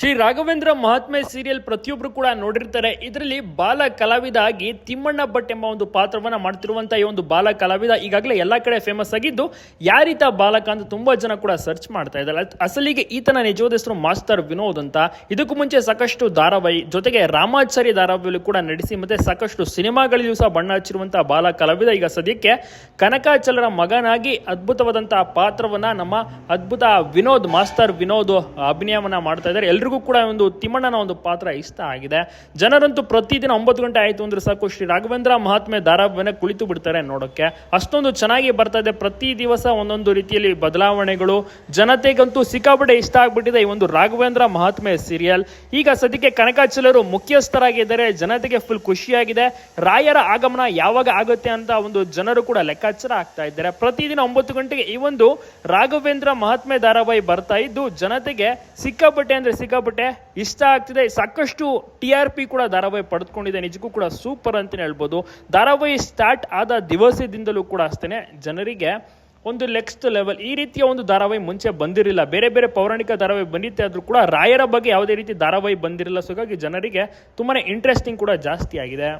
ಶ್ರೀ ರಾಘವೇಂದ್ರ ಮಹಾತ್ಮೆ serial ಪ್ರತಿಯೊಬ್ಬರು ಕೂಡ ನೋಡಿರ್ತಾರೆ. ಇದರಲ್ಲಿ ಬಾಲ ಕಲಾವಿದ ಆಗಿ ತಿಮ್ಮಣ್ಣ ಭಟ್ ಎಂಬ ಒಂದು ಪಾತ್ರವನ್ನ ಮಾಡ್ತಿರುವಂತ ಈ ಒಂದು ಬಾಲ ಕಲಾವಿದ ಈಗಾಗಲೇ ಎಲ್ಲಾ ಕಡೆ ಫೇಮಸ್ ಆಗಿದ್ದು, ಯಾರೀತ ಬಾಲಕ ಅಂತ ತುಂಬಾ ಜನ ಕೂಡ ಸರ್ಚ್ ಮಾಡ್ತಾ ಇದ್ದಾರೆ. ಅಸಲಿಗೆ ಈತನ ನಿಜವಾದ ಹೆಸರು ಮಾಸ್ತರ್ ವಿನೋದ್ ಅಂತ. ಇದಕ್ಕೂ ಮುಂಚೆ ಸಾಕಷ್ಟು ಧಾರಾವಾಹಿ, ಜೊತೆಗೆ ರಾಮಾಚಾರಿ ಧಾರಾವಾಹಿಯಲ್ಲೂ ಕೂಡ ನಡೆಸಿ ಮತ್ತೆ ಸಾಕಷ್ಟು ಸಿನಿಮಾಗಳಲ್ಲಿಯೂ ಸಹ ಬಣ್ಣ ಹಚ್ಚಿರುವಂತಹ ಬಾಲ ಕಲಾವಿದ ಈಗ ಸದ್ಯಕ್ಕೆ. ಕನಕಾಚಲರ ಮಗನಾಗಿ ಅದ್ಭುತವಾದಂತಹ ಪಾತ್ರವನ್ನ ನಮ್ಮ ಅದ್ಭುತ ವಿನೋದ್ ಮಾಸ್ತರ್ ವಿನೋದ್ ಅಭಿನಯವನ್ನ ಮಾಡ್ತಾ ಇದ್ದಾರೆ. ಎಲ್ರಿಗೂ ಕೂಡ ಒಂದು ತಿಮ್ಮಣ್ಣನ ಒಂದು ಪಾತ್ರ ಇಷ್ಟ ಆಗಿದೆ. ಜನರಂತೂ ಪ್ರತಿದಿನ ಒಂಬತ್ತು ಗಂಟೆ ಆಯ್ತು ಅಂದ್ರೆ ಸಾಕು, ಶ್ರೀ ರಾಘವೇಂದ್ರ ಮಹಾತ್ಮೆ ಧಾರಾವಾಹಿನ ಕುಳಿತು ಬಿಡ್ತಾರೆ ನೋಡೋಕೆ. ಅಷ್ಟೊಂದು ಚೆನ್ನಾಗಿ ಬರ್ತಾ ಇದೆ ಪ್ರತಿ ದಿವಸ ಒಂದೊಂದು ರೀತಿಯಲ್ಲಿ ಬದಲಾವಣೆಗಳು. ಜನತೆಗಂತೂ ಸಿಕ್ಕಾಪಟ್ಟೆ ಇಷ್ಟ ಆಗ್ಬಿಟ್ಟಿದೆ ಈ ಒಂದು ರಾಘವೇಂದ್ರ ಮಹಾತ್ಮೆ ಸೀರಿಯಲ್ ಈಗ ಸದ್ಯಕ್ಕೆ ಕನಕಾಚಲರು ಮುಖ್ಯಸ್ಥರಾಗಿದ್ದಾರೆ, ಜನತೆಗೆ ಫುಲ್ ಖುಷಿಯಾಗಿದೆ. ರಾಯರ ಆಗಮನ ಯಾವಾಗ ಆಗುತ್ತೆ ಅಂತ ಒಂದು ಜನರು ಕೂಡ ಲೆಕ್ಕಾಚಾರ ಆಗ್ತಾ ಇದ್ದಾರೆ. ಪ್ರತಿದಿನ ಒಂಬತ್ತು ಗಂಟೆಗೆ ಈ ಒಂದು ರಾಘವೇಂದ್ರ ಮಹಾತ್ಮೆ ಧಾರಾವಾಹಿ ಬರ್ತಾ ಇದ್ದು ಜನತೆಗೆ ಸಿಕ್ಕಾಪಟ್ಟೆ ಅಂದ್ರೆ ಸಿಕ್ಕಾಪಟ್ಟೆ ಇಷ್ಟ ಆಗ್ತಿದೆ. ಸಾಕಷ್ಟು ಟಿ ಆರ್ ಪಿ ಕೂಡ ಧಾರಾವಾಹಿ ಪಡೆದುಕೊಂಡಿದೆ. ನಿಜಕ್ಕೂ ಕೂಡ ಸೂಪರ್ ಅಂತಾನೆ ಹೇಳ್ಬೋದು. ಧಾರಾವಾಹಿ ಸ್ಟಾರ್ಟ್ ಆದ ದಿವಸದಿಂದಲೂ ಕೂಡ ಅಷ್ಟೇ ಜನರಿಗೆ ಒಂದು ನೆಕ್ಸ್ಟ್ ಲೆವೆಲ್ ಈ ರೀತಿಯ ಒಂದು ಧಾರಾವಾಹಿ ಮುಂಚೆ ಬಂದಿರಲಿಲ್ಲ. ಬೇರೆ ಬೇರೆ ಪೌರಾಣಿಕ ಧಾರಾವಾಹಿ ಬಂದಿತ್ತೆ ಆದರೂ ಕೂಡ ರಾಯರ ಬಗ್ಗೆ ಯಾವುದೇ ರೀತಿ ಧಾರಾವಾಹಿ ಬಂದಿರಲಿಲ್ಲ. ಸೊ ಹಾಗಾಗಿ ಜನರಿಗೆ ತುಂಬಾನೇ ಇಂಟ್ರೆಸ್ಟಿಂಗ್ ಕೂಡ ಜಾಸ್ತಿ ಆಗಿದೆ.